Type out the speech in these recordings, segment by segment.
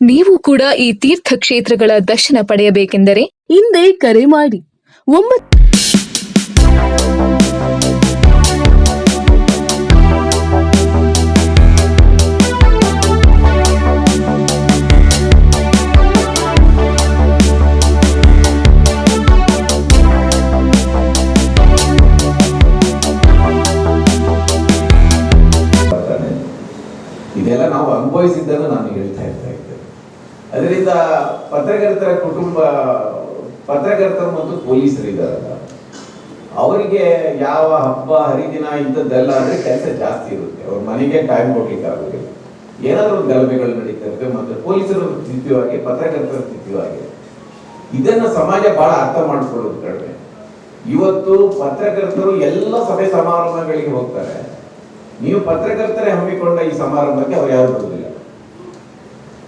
ನೀವು ಕೂಡ ಈ ತೀರ್ಥ ಕ್ಷೇತ್ರಗಳ ದರ್ಶನ ಪಡೆಯಬೇಕೆಂದರೆ ಹಿಂದೆ ಕರೆ ಮಾಡಿ. ಒಂಬತ್ತು ಇದೆಲ್ಲ ನಾವು ಅನುಭವಿಸಿದ್ದನ್ನು ನಾನು ಹೇಳ್ತಾ ಇರ್ತಾ ಅದರಿಂದ ಪತ್ರಕರ್ತರ ಕುಟುಂಬ, ಪತ್ರಕರ್ತರು ಮತ್ತು ಪೊಲೀಸರು ಇದ್ದಾರಲ್ಲ ಅವರಿಗೆ ಯಾವ ಹಬ್ಬ, ಹರಿದಿನ ಇಂಥದ್ದೆಲ್ಲ ಆದರೆ ಕೆಲಸ ಜಾಸ್ತಿ ಇರುತ್ತೆ. ಅವ್ರ ಮನೆಗೆ ಟೈಮ್ ಕೊಡ್ಲಿಕ್ಕೆ ಆಗುತ್ತೆ ಏನಾದರೂ ಗಲಭೆಗಳು ನಡೀತಾ ಇರುತ್ತೆ ಮತ್ತು ಪೊಲೀಸರು ಸ್ಥಿತಿಯಾಗಿ ಪತ್ರಕರ್ತರ ಸ್ಥಿತಿಯಾಗಿ ಇದನ್ನ ಸಮಾಜ ಬಹಳ ಅರ್ಥ ಮಾಡಿಕೊಳ್ಳೋದು ಕಡಿಮೆ. ಇವತ್ತು ಪತ್ರಕರ್ತರು ಎಲ್ಲ ಸಭೆ ಸಮಾರಂಭಗಳಿಗೆ ಹೋಗ್ತಾರೆ. ನೀವು ಪತ್ರಕರ್ತರೇ ಹಮ್ಮಿಕೊಂಡ ಈ ಸಮಾರಂಭಕ್ಕೆ ಅವ್ರು ಯಾರು ಬರುವುದಿಲ್ಲ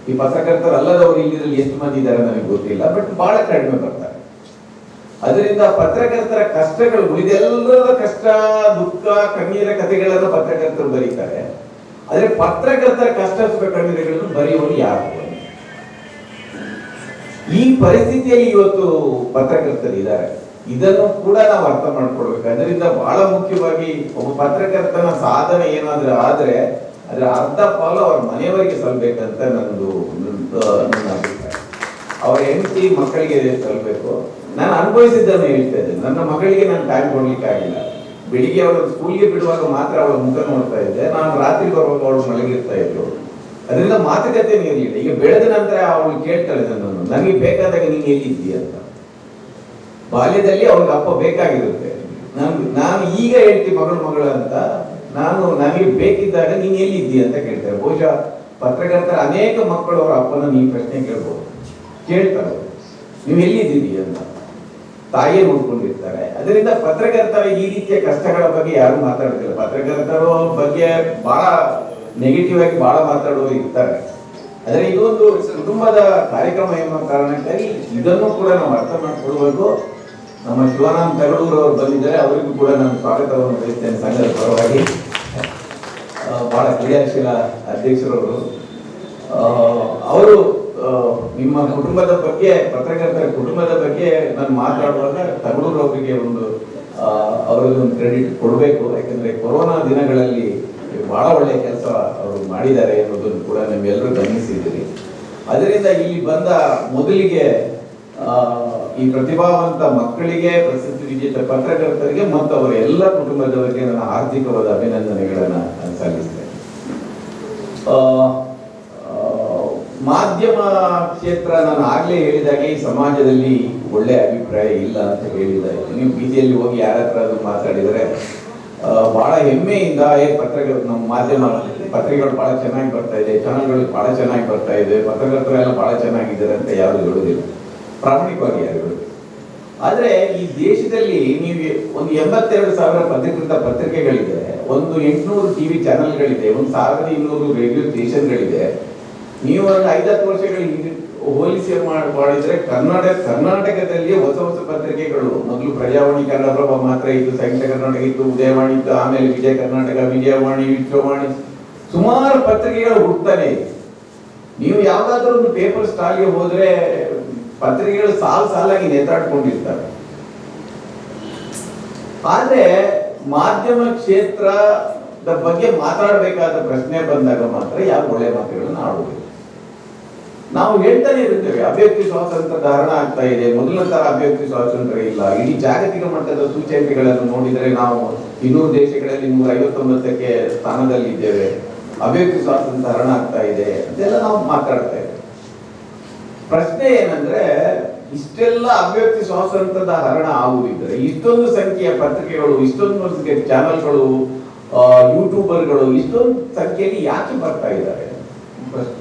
ಈ ಪತ್ರಕರ್ತರು ಇಲ್ಲಿದ್ರಲ್ಲಿ ಎಷ್ಟು ಮಂದಿ ಇದ್ದಾರೆ ನನಗೆ ಗೊತ್ತಿಲ್ಲ ಬಟ್ ಬಹಳ ಕಡಿಮೆ ಬರ್ತಾರೆ. ಅದರಿಂದ ಪತ್ರಕರ್ತರ ಕಷ್ಟಗಳು ಉಳಿದೆಲ್ಲರ ಕಷ್ಟ, ದುಃಖ, ಕಣ್ಣೀರ ಕಥೆಗಳನ್ನು ಪತ್ರಕರ್ತರು ಬರೀತಾರೆ. ಆದರೆ ಪತ್ರಕರ್ತರ ಕಷ್ಟ ಸುಖ ಕಣ್ಣೀರುಗಳನ್ನು ಬರೆಯುವವರು ಯಾರು? ಈ ಪರಿಸ್ಥಿತಿಯಲ್ಲಿ ಇವತ್ತು ಪತ್ರಕರ್ತರು ಇದ್ದಾರೆ. ಇದನ್ನು ಕೂಡ ನಾವು ಅರ್ಥ ಮಾಡ್ಕೊಳ್ಬೇಕು. ಅದರಿಂದ ಬಹಳ ಮುಖ್ಯವಾಗಿ ಒಬ್ಬ ಪತ್ರಕರ್ತನ ಸಾಧನೆ ಏನಾದ್ರೂ ಆದ್ರೆ ಅದರ ಅರ್ಧ ಪಾಲು ಅವ್ರ ಮನೆಯವರಿಗೆ ಸಲ್ಬೇಕಂತ ನಂದು ನನ್ನ ಅಭಿಪ್ರಾಯ. ಅವರ ಹೆಂಡತಿ ಮಕ್ಕಳಿಗೆ ಸಲ್ಬೇಕು. ನಾನು ಅನುಭವಿಸಿದ್ದನ್ನು ಹೇಳ್ತಾ ಇದ್ದೇನೆ. ನನ್ನ ಮಗಳಿಗೆ ನಾನು ಟೈಮ್ ಕೊಡ್ಲಿಕ್ಕೆ ಆಗಿಲ್ಲ. ಬೆಳಿಗ್ಗೆ ಅವಳು ಸ್ಕೂಲ್ಗೆ ಬಿಡುವಾಗ ಮಾತ್ರ ಅವಳ ಮುಖ ನೋಡ್ತಾ ಇದ್ದೆ. ನಾನು ರಾತ್ರಿ ಬರುವಾಗ ಅವಳು ಮಲಗಿರ್ತಾ ಇದ್ಳು ಅದರಿಂದ ಮಾತುಕತೆ ಇರಲಿಲ್ಲ ಈಗ ಬೆಳೆದ ನಂತರ ಅವಳು ಕೇಳ್ತಾಳೆ ನನ್ನನ್ನು, ನನಗೆ ಬೇಕಾದಾಗ ನೀನು ಎಲ್ಲಿದ್ದೀಯ ಅಂತ. ಬಾಲ್ಯದಲ್ಲಿ ಅವ್ರಿಗೆ ಅಪ್ಪ ಬೇಕಾಗಿರುತ್ತೆ. ನಾನು ನಾನು ಈಗ ಹೇಳ್ತಿ ಮಗಳು ಮಗಳು ಅಂತ ನಾನು ನನಗೆ ಬೇಕಿದ್ದಾಗ ನೀನು ಎಲ್ಲಿದ್ದೀ ಅಂತ ಕೇಳ್ತಾರೆ. ಬಹುಶಃ ಪತ್ರಕರ್ತರ ಅನೇಕ ಮಕ್ಕಳು ಅವರ ಅಪ್ಪನ ಈ ಪ್ರಶ್ನೆ ಕೇಳ್ಬೋದು. ಕೇಳ್ತಾರೆ ನೀವು ಎಲ್ಲಿದ್ದೀರಿ ಅಂತ. ತಾಯಿಯೇ ನೋಡ್ಕೊಂಡಿರ್ತಾರೆ. ಅದರಿಂದ ಪತ್ರಕರ್ತರ ಈ ರೀತಿಯ ಕಷ್ಟಗಳ ಬಗ್ಗೆ ಯಾರು ಮಾತಾಡ್ತಿಲ್ಲ ಪತ್ರಕರ್ತರ ಬಗ್ಗೆ ಬಹಳ ನೆಗೆಟಿವ್ ಆಗಿ ಬಹಳ ಮಾತಾಡೋರು ಇರ್ತಾರೆ. ಆದರೆ ಇದೊಂದು ಕುಟುಂಬದ ಕಾರ್ಯಕ್ರಮ ಎಂಬ ಕಾರಣಕ್ಕಾಗಿ ಇದನ್ನು ಕೂಡ ನಾವು ಅರ್ಥ ಮಾಡಿಕೊಳ್ಬೇಕು ನಮ್ಮ ಶಿವಾನಂದ ತಗಡೂರು ಅವರು ಬಂದಿದ್ದಾರೆ, ಅವರಿಗೂ ಕೂಡ ನಾನು ಸ್ವಾಗತವನ್ನು ಬಯಸ್ತೇನೆ ಸಂಘದ ಪರವಾಗಿ. ಬಹಳ ಕ್ರಿಯಾಶೀಲ ಅಧ್ಯಕ್ಷರವರು. ಅವರು ನಿಮ್ಮ ಕುಟುಂಬದ ಬಗ್ಗೆ, ಪತ್ರಕರ್ತರ ಕುಟುಂಬದ ಬಗ್ಗೆ ನಾನು ಮಾತಾಡುವಾಗ ತಗಡೂರು ಅವರಿಗೆ ಒಂದು ಅವರಿಗೆ ಒಂದು ಕ್ರೆಡಿಟ್ ಕೊಡಬೇಕು. ಯಾಕಂದ್ರೆ ಕೊರೋನಾ ದಿನಗಳಲ್ಲಿ ಬಹಳ ಒಳ್ಳೆಯ ಕೆಲಸ ಅವರು ಮಾಡಿದ್ದಾರೆ ಅನ್ನೋದನ್ನು ಕೂಡ ನೀವೆಲ್ಲರೂ ಗಮನಿಸಿದ್ದೀರಿ. ಅದರಿಂದ ಇಲ್ಲಿ ಬಂದ ಮೊದಲಿಗೆ ಈ ಪ್ರತಿಭಾವಂತ ಮಕ್ಕಳಿಗೆ ಪ್ರಸಿದ್ಧಿ ವಿಜೇತ ಪತ್ರಕರ್ತರಿಗೆ ಮತ್ತು ಅವರ ಎಲ್ಲ ಕುಟುಂಬದವರಿಗೆ ನನ್ನ ಆರ್ಥಿಕವಾದ ಅಭಿನಂದನೆಗಳನ್ನು ನಾನು ಸಲ್ಲಿಸ್ತೇನೆ. ಮಾಧ್ಯಮ ಕ್ಷೇತ್ರ ನಾನು ಆಗಲೇ ಹೇಳಿದಾಗೆ ಈ ಸಮಾಜದಲ್ಲಿ ಒಳ್ಳೆ ಅಭಿಪ್ರಾಯ ಇಲ್ಲ ಅಂತ ಹೇಳಿದ್ದಾರೆ ನೀವು ಬೀದಿಯಲ್ಲಿ ಹೋಗಿ ಯಾರ ಹತ್ರ ಮಾತಾಡಿದರೆ ಬಹಳ ಹೆಮ್ಮೆಯಿಂದ ಏ, ಪತ್ರಗಳು ನಮ್ಮ ಮಾಧ್ಯಮ ಪತ್ರಿಕೆಗಳು ಬಹಳ ಚೆನ್ನಾಗಿ ಬರ್ತಾ ಇದೆ, ಚಾನಲ್ಗಳು ಬಹಳ ಚೆನ್ನಾಗಿ ಬರ್ತಾ ಇದೆ, ಪತ್ರಕರ್ತರೆಲ್ಲ ಬಹಳ ಚೆನ್ನಾಗಿದ್ದಾರೆ ಅಂತ ಯಾರು ಹೇಳುವುದಿಲ್ಲ. ಪ್ರಾಮಾಣಿಕವಾಗಿ ಯಾರು ಆದರೆ ಈ ದೇಶದಲ್ಲಿ ನೀವು ಒಂದು ಎಂಬತ್ತೆರಡು ಸಾವಿರ ಪತ್ರಿಕೃತ ಪತ್ರಿಕೆಗಳಿದೆ, ಒಂದು ಎಂಟುನೂರು ಟಿ ವಿ ಚಾನೆಲ್ಗಳಿದೆ, ಒಂದು ಸಾವಿರದ ಇನ್ನೂರು ರೇಡಿಯೋ ಸ್ಟೇಷನ್ಗಳಿದೆ. ನೀವು ಒಂದು ಐದತ್ತು ವರ್ಷಗಳ ಹೋಲಿಸಿ ಮಾಡ್- ಮಾಡಿದ್ರೆ ಕರ್ನಾಟಕ ಕರ್ನಾಟಕದಲ್ಲಿ ಹೊಸ ಹೊಸ ಪತ್ರಿಕೆಗಳು. ಮೊದಲು ಪ್ರಜಾವಾಣಿ ಕನ್ನಡಪ್ರಭ ಮಾತ್ರ ಇತ್ತು ಸಾಹಿತ್ಯ ಕರ್ನಾಟಕ ಇತ್ತು, ಉದಯವಾಣಿ ಇತ್ತು, ಆಮೇಲೆ ವಿಜಯ ಕರ್ನಾಟಕ, ವಿಜಯವಾಣಿ, ವಿಶ್ವವಾಣಿ. ಸುಮಾರು ಪತ್ರಿಕೆಗಳು ಹುಡ್ತಾನೆ. ನೀವು ಯಾವುದಾದ್ರೂ ಒಂದು ಪೇಪರ್ ಸ್ಟಾಲ್ಗೆ ಹೋದ್ರೆ ಪತ್ರಿಕೆಗಳು ಸಾಲು ಸಾಲಾಗಿ ನೇತಾಡ್ಕೊಂಡಿರ್ತಾರೆ. ಆದ್ರೆ ಮಾಧ್ಯಮ ಕ್ಷೇತ್ರದ ಬಗ್ಗೆ ಮಾತಾಡಬೇಕಾದ ಪ್ರಶ್ನೆ ಬಂದಾಗ ಮಾತ್ರ ಯಾವ ಒಳ್ಳೆ ಮಾತುಗಳನ್ನ ಆಡುವುದಿಲ್ಲ ನಾವು ಹೇಳ್ತಾನೆ ಇರುತ್ತೇವೆ ಅಭಿವ್ಯಕ್ತಿ ಸ್ವಾತಂತ್ರ್ಯ ಧಾರಣ ಆಗ್ತಾ ಇದೆ ಮೊದಲ ತರ ಅಭಿವ್ಯಕ್ತಿ ಸ್ವಾತಂತ್ರ್ಯ ಇಲ್ಲ. ಇಡೀ ಜಾಗತಿಕ ಮಟ್ಟದ ಸೂಚನೆಗಳನ್ನು ನೋಡಿದರೆ ನಾವು ಇನ್ನೂರು ದೇಶಗಳಲ್ಲಿ ನೂರ ಐವತ್ತೊಂಬತ್ತಕ್ಕೆ ಸ್ಥಾನದಲ್ಲಿದ್ದೇವೆ. ಅಭಿವ್ಯಕ್ತಿ ಸ್ವಾತಂತ್ರ್ಯ ಧಾರಣ ಆಗ್ತಾ ಇದೆ ಅದೆಲ್ಲ ನಾವು ಮಾತಾಡ್ತೇವೆ ಪ್ರಶ್ನೆ ಏನಂದ್ರೆ, ಇಷ್ಟೆಲ್ಲ ಅಭಿವ್ಯಕ್ತಿ ಸ್ವಾತಂತ್ರ್ಯದ ಹರಣ ಆಗುವುದಿದ್ರೆ, ಇಷ್ಟೊಂದು ಸಂಖ್ಯೆಯ ಪತ್ರಿಕೆಗಳು, ಇಷ್ಟೊಂದು ಸಂಖ್ಯೆಯ ಚಾನೆಲ್ಗಳು ಯೂಟ್ಯೂಬರ್ಗಳು, ಇಷ್ಟೊಂದು ಸಂಖ್ಯೆಯಲ್ಲಿ ಯಾಕೆ ಬರ್ತಾ ಇದ್ದಾರೆ? ಪ್ರಶ್ನೆ.